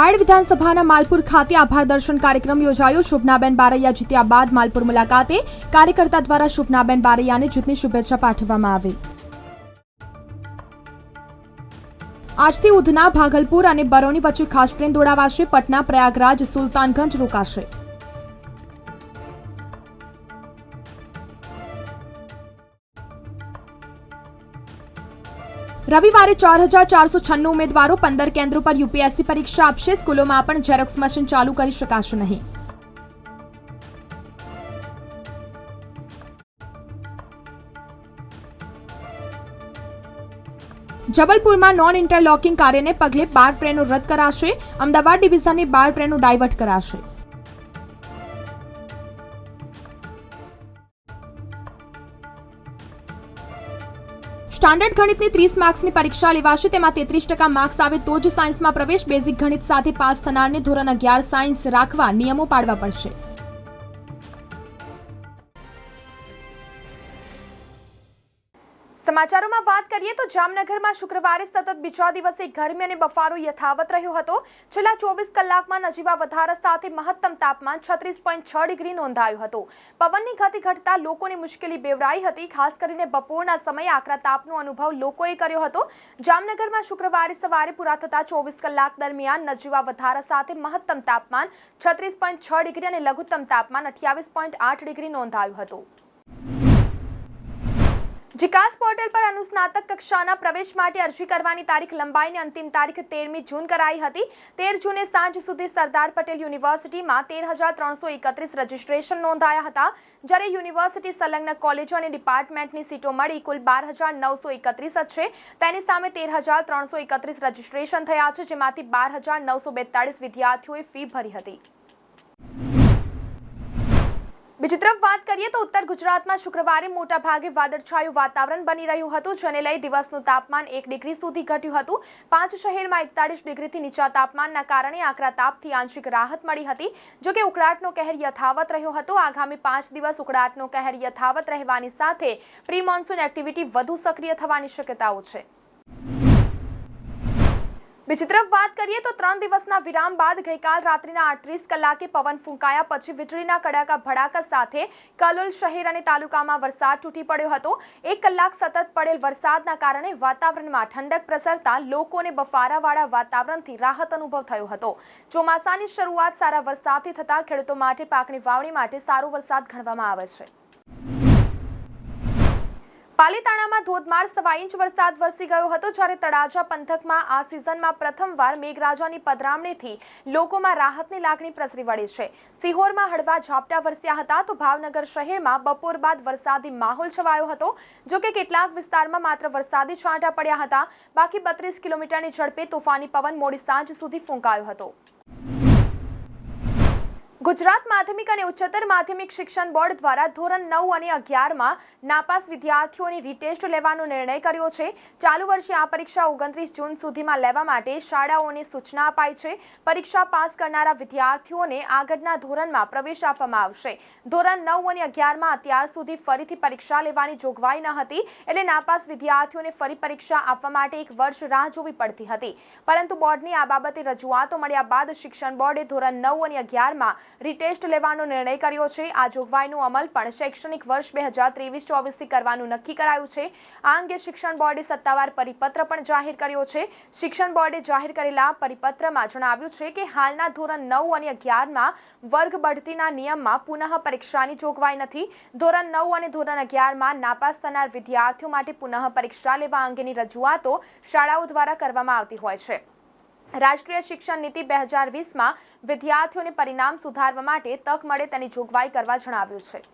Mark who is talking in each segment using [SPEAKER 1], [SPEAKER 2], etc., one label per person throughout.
[SPEAKER 1] બાળ વિધાનસભાના માલપુર ખાતે આભાર દર્શન કાર્યક્રમ યોજાયો શોભનાબેન બારૈયા જીત્યા બાદ માલપુર મુલાકાતે કાર્યકર્તા દ્વારા શુભનાબેન બારૈયાને જીતની શુભેચ્છા પાઠવવામાં આવી આજથી ઉધના ભાગલપુર અને બરૌની વચ્ચે ખાસ ટ્રેન દોડાવાશે પટના પ્રયાગરાજ સુલતાનગંજ રોકાશે રવિવારે ચાર હજાર ચારસો છન્નું ઉમેદવારો પંદર કેન્દ્રો પર યુપીએસસી પરીક્ષા આપશે સ્કૂલોમાં પણ ઝેરોક્સ મશીન ચાલુ કરી શકાશે નહીં જબલપુરમાં નોન ઇન્ટરલોકિંગ કાર્યને પગલે બાર ટ્રેનો રદ કરાશે અમદાવાદ ડિવિઝનની બાર ટ્રેનો ડાયવર્ટ કરાશે સ્ટાન્ડર્ડ ગણિતની ત્રીસ માર્ક્સની પરીક્ષા લેવાશે તેમાં તેત્રીસ ટકા માર્ક્સ આવે તો જ સાયન્સમાં પ્રવેશ બેઝિક ગણિત સાથે પાસ થનારને ધોરણ અગિયાર સાયન્સ રાખવા નિયમો પાડવા પડશે સમાચારોમાં વાત કરીએ તો જામનગરમાં શુક્રવારે સતત બીજા દિવસે ગરમી અને બફારો યથાવત રહ્યો હતો છેલ્લા ચોવીસ કલાકમાં નજીવા વધારા સાથે મહત્તમ તાપમાન છત્રીસ પોઈન્ટ છ ડિગ્રી નોંધાયું હતું પવનની ગતિ ઘટતા લોકોની મુશ્કેલી બેવડાઈ હતી ખાસ કરીને બપોરના સમયે આકરા તાપનો અનુભવ લોકોએ કર્યો હતો જામનગરમાં શુક્રવારે સવારે પૂરા થતા ચોવીસ કલાક દરમિયાન નજીવા વધારા સાથે મહત્તમ તાપમાન છત્રીસ પોઈન્ટ છ ડિગ્રી અને લઘુત્તમ તાપમાન અઠ્યાવીસ પોઈન્ટ આઠ ડિગ્રી નોંધાયું હતું જીકાસ પોર્ટલ પર અનુસ્નાતક કક્ષાના પ્રવેશ માટે અરજી કરવાની તારીખ લંબાઈને અંતિમ તારીખ તેરમી જૂન કરાઈ હતી તેર જૂને સાંજ સુધી સરદાર પટેલ યુનિવર્સિટીમાં તેર હજાર ત્રણસો એકત્રીસ રજીસ્ટ્રેશન નોંધાયા હતા જ્યારે યુનિવર્સિટી સંલગ્ન કોલેજો અને ડિપાર્ટમેન્ટની સીટો મળી કુલ બાર હજાર નવસો એકત્રીસ જ છે તેની સામે તેર હજાર ત્રણસો એકત્રીસ રજીસ્ટ્રેશન થયા છે જેમાંથી બાર હજાર નવસો બેતાળીસ વિદ્યાર્થીઓએ ફી ભરી હતી બીજી તરફ વાત કરીએ તો ઉત્તર ગુજરાતમાં શુક્રવારે મોટા ભાગે વાદળછાયું વાતાવરણ બની રહ્યું હતું જેને લઈ દિવસનું તાપમાન એક ડિગ્રી સુધી ઘટ્યું હતું પાંચ શહેરમાં એકતાળીસ ડિગ્રીથી નીચા તાપમાનના કારણે આકરા તાપથી આંશિક રાહત મળી હતી જોકે ઉકળાટનો કહેર યથાવત રહ્યો હતો આગામી પાંચ દિવસ ઉકળાટનો કહેર યથાવત રહેવાની સાથે પ્રી મોન્સૂન એક્ટિવિટી વધુ સક્રિય થવાની શક્યતાઓ છે બીજી તરફ વાત કરીએ તો ત્રણ દિવસના વિરામ બાદ ગઈકાલ રાત્રિના આડત્રીસ કલાકે પવન ફૂંકાયા પછી વીજળીના કડાકા ભડાકા સાથે કલોલ શહેર અને તાલુકામાં વરસાદ તૂટી પડ્યો હતો એક કલાક સતત પડેલ વરસાદના કારણે વાતાવરણમાં ઠંડક પ્રસરતા લોકોને બફારાવાળા વાતાવરણથી રાહત અનુભવ થયો હતો ચોમાસાની શરૂઆત સારા વરસાદથી થતાં ખેડૂતો માટે પાકની વાવણી માટે સારો વરસાદ ગણવામાં આવે છે પાલીતાણામાં ધોધમાર સવા ઇંચ વરસાદ વરસી ગયો હતો જ્યારે તળાજા પંથકમાં આ સિઝનમાં પ્રથમવાર મેઘરાજાની પધરામણીથી લોકોમાં રાહતની લાગણી પ્રસરી વળી છે સિહોરમાં હળવા ઝાપટા વરસ્યા હતા તો ભાવનગર શહેરમાં બપોર બાદ વરસાદી માહોલ છવાયો હતો જોકે કેટલાક વિસ્તારમાં માત્ર વરસાદી છાંટા પડ્યા હતા બાકી બત્રીસ કિલોમીટરની ઝડપે તોફાની પવન મોડી સાંજ સુધી ફૂંકાયો હતો ગુજરાત માધ્યમિક અને ઉચ્ચતર માધ્યમિક શિક્ષણ બોર્ડ દ્વારા ધોરણ નવ અને અગિયારમાં નાપાસ વિદ્યાર્થીઓની રીટેસ્ટ લેવાનો નિર્ણય કર્યો છે ચાલુ વર્ષે આ પરીક્ષા ઓગણત્રીસ જૂન સુધીમાં લેવા માટે શાળાઓને સૂચના અપાઈ છે પરીક્ષા પાસ કરનારા વિદ્યાર્થીઓને આગળના ધોરણમાં પ્રવેશ આપવામાં આવશે ધોરણ નવ અને અગિયારમાં અત્યાર સુધી ફરીથી પરીક્ષા લેવાની જોગવાઈ ન હતી એટલે નાપાસ વિદ્યાર્થીઓને ફરી પરીક્ષા આપવા માટે એક વર્ષ રાહ જોવી પડતી હતી પરંતુ બોર્ડની આ બાબતે રજૂઆતો મળ્યા બાદ શિક્ષણ બોર્ડે ધોરણ નવ અને અગિયારમાં રીટેસ્ટ લેવાનો નિર્ણય કર્યો છે આ જોગવાઈનો અમલ પણ શૈક્ષણિક વર્ષ બે હજાર ત્રેવીસ ચોવીસથી કરવાનું નક્કી કરાયું છે આ અંગે શિક્ષણ બોર્ડે સત્તાવાર પરિપત્ર પણ જાહેર કર્યો છે શિક્ષણ બોર્ડે જાહેર કરેલા પરિપત્રમાં જણાવ્યું છે કે હાલના ધોરણ નવ અને અગિયારમાં વર્ગ બઢતીના નિયમમાં પુનઃ પરીક્ષાની જોગવાઈ નથી ધોરણ નવ અને ધોરણ અગિયારમાં નાપાસ થનાર વિદ્યાર્થીઓ માટે પુનઃ પરીક્ષા લેવા અંગેની રજૂઆતો શાળાઓ દ્વારા કરવામાં આવતી હોય છે રાષ્ટ્રીય શિક્ષણ નીતિ બે હજાર વીસમાં વિદ્યાર્થીઓને પરિણામ સુધારવા માટે તક મળે તેની જોગવાઈ કરવા જણાવ્યું છે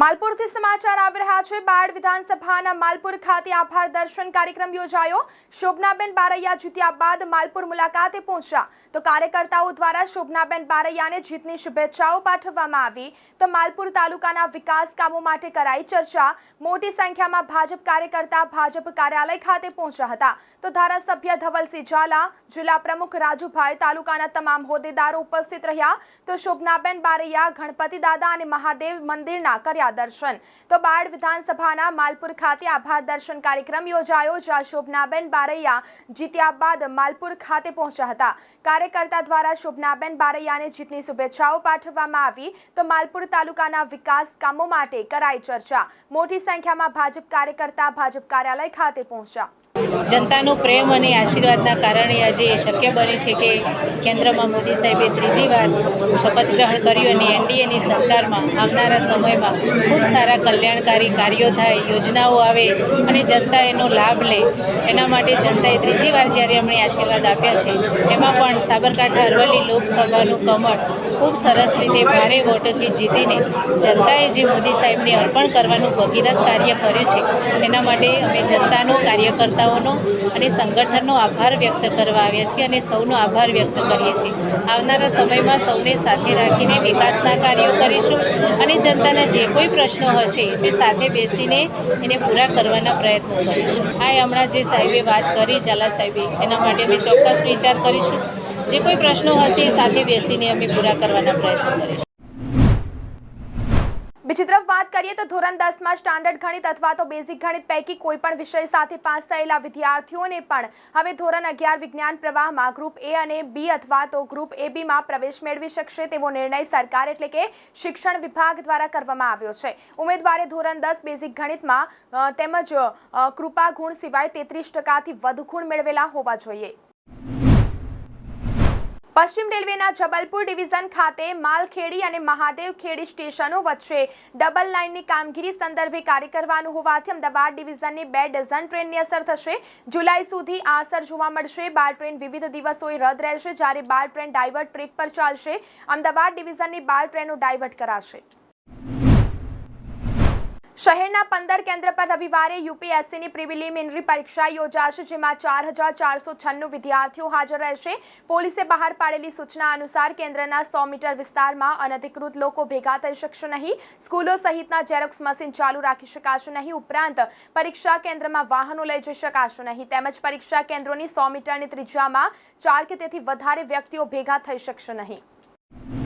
[SPEAKER 1] માલપુરથી સમાચાર આવી રહ્યા છે બાળ વિધાનસભાના માલપુર ખાતે આભાર દર્શન કાર્યક્રમ યોજાયો શોભનાબેન બારૈયા જીત્યા બાદ માલપુર મુલાકાતે પહોંચ્યા તો કાર્યકર્તાઓ દ્વારા શોભનાબેન બારૈયાને જીતની શુભેચ્છાઓ પાઠવવામાં આવી તો માલપુર તાલુકાના વિકાસ કામો માટે કરાઈ ચર્ચા મોટી સંખ્યામાં ભાજપ કાર્યકર્તા ભાજપ કાર્યાલય ખાતે પહોંચ્યા હતા તો ધારાસભ્ય ધવલસિંહ ઝાલા જિલ્લા પ્રમુખ રાજુભાઈ તાલુકાના તમામ હોદ્દેદારો ઉપસ્થિત રહ્યા તો શોભનાબેન બારૈયા ગણપતિ દાદા અને મહાદેવ મંદિરના કર્યા કર્યા દર્શન તો બાળ વિધાનસભાના માલપુર ખાતે આભાર દર્શન કાર્યક્રમ યોજાયો જ્યાં શોભનાબેન બારૈયા જીત્યા બાદ માલપુર ખાતે પહોંચ્યા હતા કાર્યકર્તા દ્વારા શોભનાબેન બારૈયાને જીતની શુભેચ્છાઓ પાઠવવામાં આવી તો માલપુર તાલુકાના વિકાસ કામો માટે કરાઈ ચર્ચા મોટી સંખ્યામાં ભાજપ કાર્યકર્તા ભાજપ કાર્યાલય ખાતે પહોંચ્યા
[SPEAKER 2] જનતાનો પ્રેમ અને આશીર્વાદના કારણે આજે શક્ય બન્યું છે કે કેન્દ્રમાં મોદી સાહેબે ત્રીજી વાર શપથ ગ્રહણ કર્યું અને એનડીએની સરકારમાં આવનારા સમયમાં ખૂબ સારા કલ્યાણકારી કાર્યો થાય યોજનાઓ આવે અને જનતા એનો લાભ લે એના માટે જનતાએ ત્રીજી વાર જ્યારે અમને આશીર્વાદ આપ્યા છે એમાં પણ સાબરકાંઠા અરવલ્લી લોકસભાનું કમળ ખૂબ સરસ રીતે ભારે વોટોથી જીતીને જનતાએ જે મોદી સાહેબને અર્પણ કરવાનું ભગીરથ કાર્ય કર્યું છે એના માટે અમે જનતાનો કાર્યકર્તાઓનો અને સંગઠનનો આભાર વ્યક્ત કરવા આવ્યા છીએ અને સૌનો આભાર વ્યક્ત કરીએ છીએ આવનારા સમયમાં સૌને સાથે રાખીને વિકાસના કાર્યો કરીશું અને જનતાના જે કોઈ પ્રશ્નો હશે તે સાથે બેસીને એને પૂરા કરવાના પ્રયત્નો કરીશું હા હમણાં જે સાહેબે વાત કરી ઝાલા સાહેબે એના માટે અમે ચોક્કસ વિચાર કરીશું જે કોઈ પ્રશ્નો હશે એ સાથે બેસીને અમે પૂરા કરવાના પ્રયત્ન કરીશું
[SPEAKER 1] બીજી તરફ વાત કરીએ તો ધોરણ દસમાં સ્ટાન્ડર્ડ ગણિત અથવા તો બેઝિક ગણિત પૈકી કોઈ પણ વિષય સાથે પાસ થયેલા વિદ્યાર્થીઓને પણ હવે ધોરણ અગિયાર વિજ્ઞાન પ્રવાહમાં ગ્રુપ એ અને બી અથવા તો ગ્રુપ એ બીમાં પ્રવેશ મેળવી શકશે તેવો નિર્ણય સરકાર એટલે કે શિક્ષણ વિભાગ દ્વારા કરવામાં આવ્યો છે ઉમેદવારે ધોરણ દસ બેઝિક ગણિતમાં તેમજ કૃપા ગુણ સિવાય તેત્રીસ ટકાથી વધુ ગુણ મેળવેલા હોવા જોઈએ પશ્ચિમ રેલવેના જબલપુર ડિવિઝન ખાતે માલખેડી અને મહાદેવ ખેડી સ્ટેશનો વચ્ચે ડબલ લાઇનની કામગીરી સંદર્ભે કાર્ય કરવાનું હોવાથી અમદાવાદ ડિવિઝનની બે ડઝન ટ્રેનની અસર થશે જુલાઈ સુધી આ અસર જોવા મળશે બાર ટ્રેન વિવિધ દિવસોએ રદ રહેશે જ્યારે બાર ટ્રેન ડાયવર્ટ ટ્રેક પર ચાલશે અમદાવાદ ડિવિઝનની બાર ટ્રેનો ડાયવર્ટ કરાશે શહેરના પંદર કેન્દ્ર પર રવિવારે યુપીએસસીની પ્રિલિમિનરી પરીક્ષા યોજાશે જેમાં ચાર હજાર ચારસો છન્નું વિદ્યાર્થીઓ હાજર રહેશે પોલીસે બહાર પાડેલી સૂચના અનુસાર કેન્દ્રના સો મીટર વિસ્તારમાં અનધિકૃત લોકો ભેગા થઈ શકશે નહીં સ્કૂલો સહિતના જેરોક્સ મશીન ચાલુ રાખી શકાશે નહીં ઉપરાંત પરીક્ષા કેન્દ્રમાં વાહનો લઈ જઈ શકાશે નહીં તેમજ પરીક્ષા કેન્દ્રોની સો મીટરની ત્રિજ્યામાં ચાર કે તેથી વધારે વ્યક્તિઓ ભેગા થઈ શકશે નહીં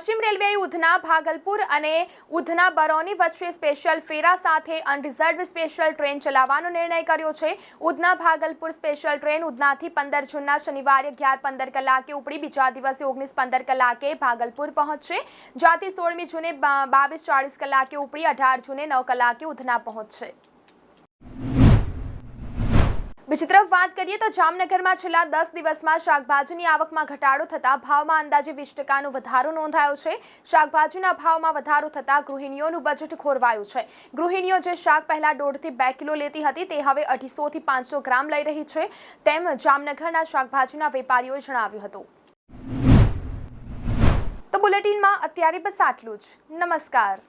[SPEAKER 1] પશ્ચિમ રેલવેએ ઉધના ભાગલપુર અને ઉધના બરોની વચ્ચે સ્પેશિયલ ફેરા સાથે અનરિઝર્વ સ્પેશિયલ ટ્રેન ચલાવવાનો નિર્ણય કર્યો છે ઉધના ભાગલપુર સ્પેશિયલ ટ્રેન ઉધનાથી પંદર જૂનના શનિવારે અગિયાર પંદર કલાકે ઉપડી બીજા દિવસે ઓગણીસ પંદર કલાકે ભાગલપુર પહોંચશે જ્યાંથી સોળમી જૂને બાવીસ ચાળીસ કલાકે ઉપડી અઢાર જૂને નવ કલાકે ઉધના પહોંચશે બીજી તરફ વાત કરીએ તો જામનગરમાં છેલ્લા દસ દિવસમાં શાકભાજીની આવકમાં ઘટાડો થતાં ભાવમાં અંદાજે વીસ ટકાનો વધારો નોંધાયો છે શાકભાજીના ભાવમાં વધારો થતાં ગૃહિણીઓનું બજેટ ખોરવાયું છે ગૃહિણીઓ જે શાક પહેલાં દોઢથી બે કિલો લેતી હતી તે હવે અઢીસોથી પાંચસો ગ્રામ લઈ રહી છે તેમ જામનગરના શાકભાજીના વેપારીઓએ જણાવ્યું હતું તો બુલેટિનમાં અત્યારે બસ આટલું જ નમસ્કાર